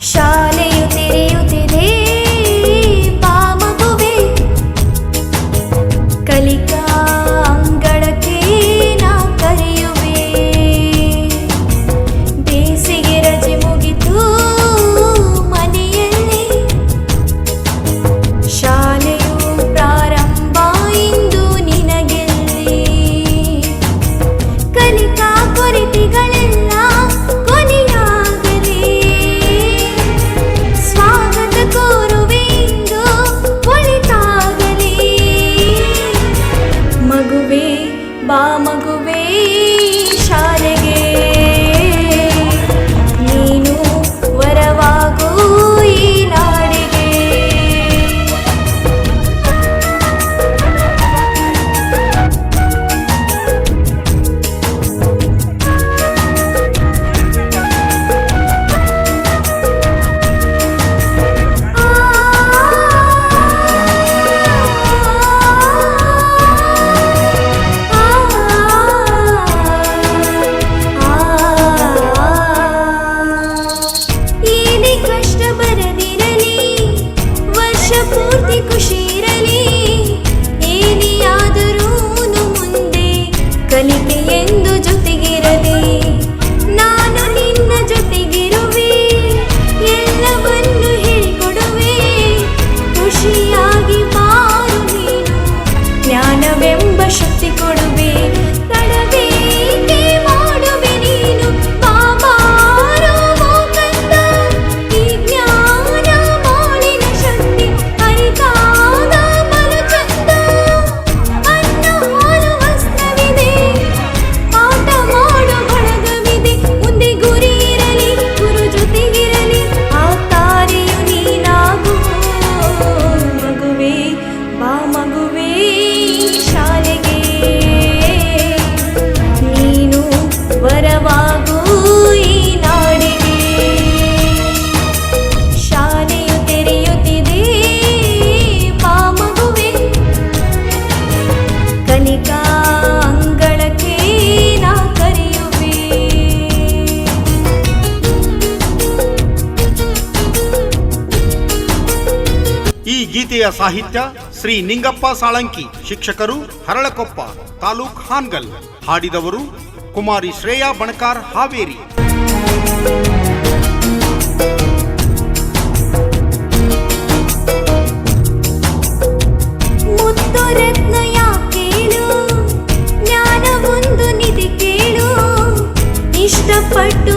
ಶಾಲೆಯು ತೆರೆಯುತ್ತಿದೆ ಪಾಮಗುವೆ ಕಲಿಕೆ ശിരലി ಈ ಗೀತೆಯ ಸಾಹಿತ್ಯ ಶ್ರೀ ನಿಂಗಪ್ಪ ಸಾಳಂಕಿ, ಶಿಕ್ಷಕರು ಹರಳಕೊಪ್ಪ ತಾಲೂಕ್ ಹಾನ್ಗಲ್. ಹಾಡಿದವರು ಕುಮಾರಿ ಶ್ರೇಯಾ ಬಣಕಾರ್ ಹಾವೇರಿ. ಇಷ್ಟಪಟ್ಟು